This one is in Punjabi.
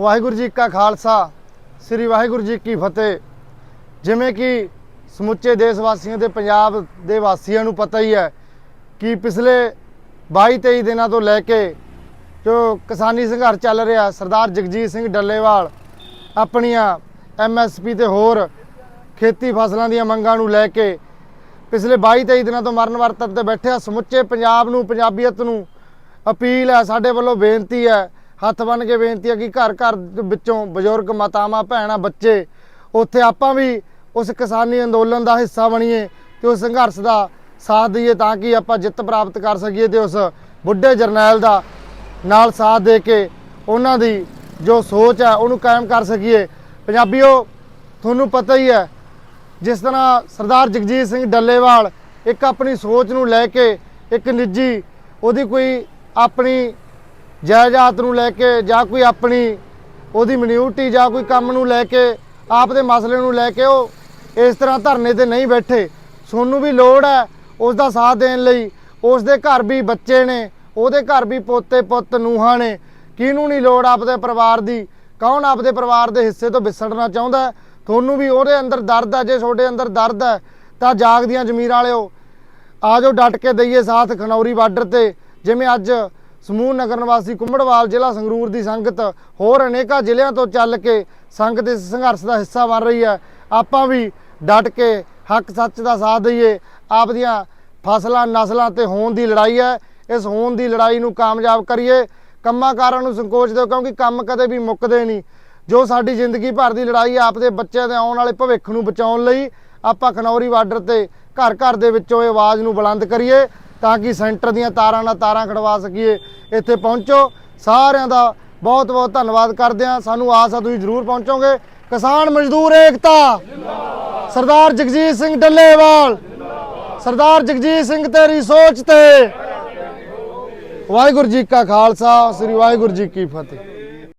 ਵਾਹਿਗੁਰੂ ਜੀ ਕਾ ਖਾਲਸਾ, ਸ੍ਰੀ ਵਾਹਿਗੁਰੂ ਜੀ ਕੀ ਫਤਿਹ। ਜਿਵੇਂ ਕਿ ਸਮੁੱਚੇ ਦੇਸ਼ ਵਾਸੀਆਂ ਦੇ ਪੰਜਾਬ ਦੇ ਵਾਸੀਆਂ ਨੂੰ ਪਤਾ ਹੀ ਹੈ ਕਿ ਪਿਛਲੇ 22 23 ਦਿਨਾਂ ਤੋਂ ਲੈ ਕੇ ਜੋ ਕਿਸਾਨੀ ਸੰਘਰਸ਼ ਚੱਲ ਰਿਹਾ, ਸਰਦਾਰ ਜਗਜੀਤ ਸਿੰਘ ਡੱਲੇਵਾਲ ਆਪਣੀਆਂ ਐਮਐਸਪੀ ਤੇ ਹੋਰ ਖੇਤੀ ਫਸਲਾਂ ਦੀਆਂ ਮੰਗਾਂ ਨੂੰ ਲੈ ਕੇ ਪਿਛਲੇ 22 23 ਦਿਨਾਂ ਤੋਂ ਮਰਨ ਵਰਤਨ ਤੇ ਬੈਠੇ ਸਮੁੱਚੇ ਪੰਜਾਬ ਨੂੰ, ਪੰਜਾਬੀਅਤ ਨੂੰ ਅਪੀਲ ਹੈ, ਸਾਡੇ ਵੱਲੋਂ ਬੇਨਤੀ ਹੈ ਹੱਥ ਬੰਨ ਕੇ ਬੇਨਤੀ ਹੈ ਕਿ ਘਰ ਘਰ ਵਿੱਚੋਂ ਬਜ਼ੁਰਗ, ਮਾਤਾਵਾਂ, ਭੈਣਾਂ, ਬੱਚੇ ਉੱਥੇ ਆਪਾਂ ਵੀ ਉਸ ਕਿਸਾਨੀ ਅੰਦੋਲਨ ਦਾ ਹਿੱਸਾ ਬਣੀਏ ਤੇ ਉਸ ਸੰਘਰਸ਼ ਦਾ ਸਾਥ ਦਈਏ ਤਾਂ ਕਿ ਆਪਾਂ ਜਿੱਤ ਪ੍ਰਾਪਤ ਕਰ ਸਕੀਏ ਤੇ ਉਸ ਬੁੱਢੇ ਜਰਨੈਲ ਦਾ ਨਾਲ ਸਾਥ ਦੇ ਕੇ ਉਹਨਾਂ ਦੀ ਜੋ ਸੋਚ ਹੈ ਉਹਨੂੰ ਕਾਇਮ ਕਰ ਸਕੀਏ। ਪੰਜਾਬੀਓ, ਤੁਹਾਨੂੰ ਪਤਾ ਹੀ ਹੈ, ਜਿਸ ਤਰ੍ਹਾਂ ਸਰਦਾਰ ਜਗਜੀਤ ਸਿੰਘ ਡੱਲੇਵਾਲ ਇੱਕ ਆਪਣੀ ਸੋਚ ਨੂੰ ਲੈ ਕੇ ਇੱਕ ਨਿੱਜੀ, ਉਹਦੀ ਕੋਈ ਆਪਣੀ ਜਾਇਦਾਦ ਨੂੰ ਲੈ ਕੇ ਜਾਂ ਕੋਈ ਆਪਣੀ ਉਹਦੀ ਮਿਊਨਿਟੀ ਜਾਂ ਕੋਈ ਕੰਮ ਨੂੰ ਲੈ ਕੇ, ਆਪ ਦੇ ਮਸਲੇ ਨੂੰ ਲੈ ਕੇ ਉਹ ਇਸ ਤਰ੍ਹਾਂ ਧਰਨੇ ਤੇ ਨਹੀਂ ਬੈਠੇ। ਤੁਹਾਨੂੰ ਵੀ ਲੋੜ ਹੈ ਉਸ ਦਾ ਸਾਥ ਦੇਣ ਲਈ। ਉਸ ਦੇ ਘਰ ਵੀ ਬੱਚੇ ਨੇ, ਉਹਦੇ ਘਰ ਵੀ ਪੋਤੇ ਪੁੱਤ ਨੂੰਹਾਂ ਨੇ। ਕਿਹਨੂੰ ਨਹੀਂ ਲੋੜ ਆਪਦੇ ਪਰਿਵਾਰ ਦੀ? ਕੌਣ ਆਪਦੇ ਪਰਿਵਾਰ ਦੇ ਹਿੱਸੇ ਤੋਂ ਵਿਸੜਨਾ ਚਾਹੁੰਦਾ ਤੁਹਾਨੂੰ ਵੀ ਉਹਦੇ ਅੰਦਰ ਦਰਦ ਹੈ, ਜੇ ਤੁਹਾਡੇ ਅੰਦਰ ਦਰਦ ਹੈ, ਤਾਂ ਜਾਗਦੀਆਂ ਜ਼ਮੀਰ ਵਾਲਿਓ ਆਜੋ ਡਟ ਕੇ ਦਈਏ ਸਾਥ ਖਨੌਰੀ ਬਾਰਡਰ ਤੇ। ਜਿਵੇਂ ਅੱਜ ਸਮੂਹ ਨਗਰ ਨਿਵਾਸੀ ਕੁੰਮੜਵਾਲ ਜ਼ਿਲ੍ਹਾ ਸੰਗਰੂਰ ਦੀ ਸੰਗਤ ਹੋਰ ਅਨੇਕਾਂ ਜ਼ਿਲ੍ਹਿਆਂ ਤੋਂ ਚੱਲ ਕੇ ਸੰਗਤ ਇਸ ਸੰਘਰਸ਼ ਦਾ ਹਿੱਸਾ ਬਣ ਰਹੀ ਹੈ। ਆਪਾਂ ਵੀ ਡਟ ਕੇ ਹੱਕ ਸੱਚ ਦਾ ਸਾਥ ਦਈਏ। ਆਪਦੀਆਂ ਫਸਲਾਂ ਨਸਲਾਂ ਤੇ ਹੋਣ ਦੀ ਲੜਾਈ ਹੈ। ਇਸ ਹੋਣ ਦੀ ਲੜਾਈ ਨੂੰ ਕਾਮਯਾਬ ਕਰੀਏ। ਕੰਮਾਂ ਕਾਰਾਂ ਨੂੰ ਸੰਕੋਚ ਦਿਓ ਕਿਉਂਕਿ ਕੰਮ ਕਦੇ ਵੀ ਮੁੱਕਦੇ ਨਹੀਂ। ਜੋ ਸਾਡੀ ਜ਼ਿੰਦਗੀ ਭਰ ਦੀ ਲੜਾਈ ਹੈ, ਆਪਦੇ ਬੱਚਿਆਂ ਦੇ ਆਉਣ ਵਾਲੇ ਭਵਿੱਖ ਨੂੰ ਬਚਾਉਣ ਲਈ ਆਪਾਂ ਖਨੌਰੀ ਬਾਰਡਰ ਤੇ ਘਰ ਘਰ ਦੇ ਵਿੱਚੋਂ ਇਹ ਆਵਾਜ਼ ਨੂੰ ਬੁਲੰਦ ਕਰੀਏ। ਤਾਂ ਕਿ ਸੈਂਟਰ ਦੀਆਂ ਤਾਰਾਂ ਨਾਲ ਤਾਰਾਂ ਖੜਵਾ ਸਕੀਏ। ਇੱਥੇ ਪਹੁੰਚੋ। ਸਾਰਿਆਂ ਦਾ ਬਹੁਤ ਬਹੁਤ ਧੰਨਵਾਦ ਕਰਦੇ ਹਾਂ। ਸਾਨੂੰ ਆਸ ਆ ਤੁਸੀਂ ਜ਼ਰੂਰ ਪਹੁੰਚੋਗੇ। ਕਿਸਾਨ ਮਜ਼ਦੂਰ ਏਕਤਾ। ਸਰਦਾਰ ਜਗਜੀਤ ਸਿੰਘ ਡੱਲੇਵਾਲ। ਸਰਦਾਰ ਜਗਜੀਤ ਸਿੰਘ ਤੇਰੀ ਸੋਚ ਤੇ। ਵਾਹਿਗੁਰੂ ਜੀ ਕਾ ਖਾਲਸਾ। ਸ੍ਰੀ ਵਾਹਿਗੁਰੂ ਜੀ ਕੀ ਫਤਿਹ।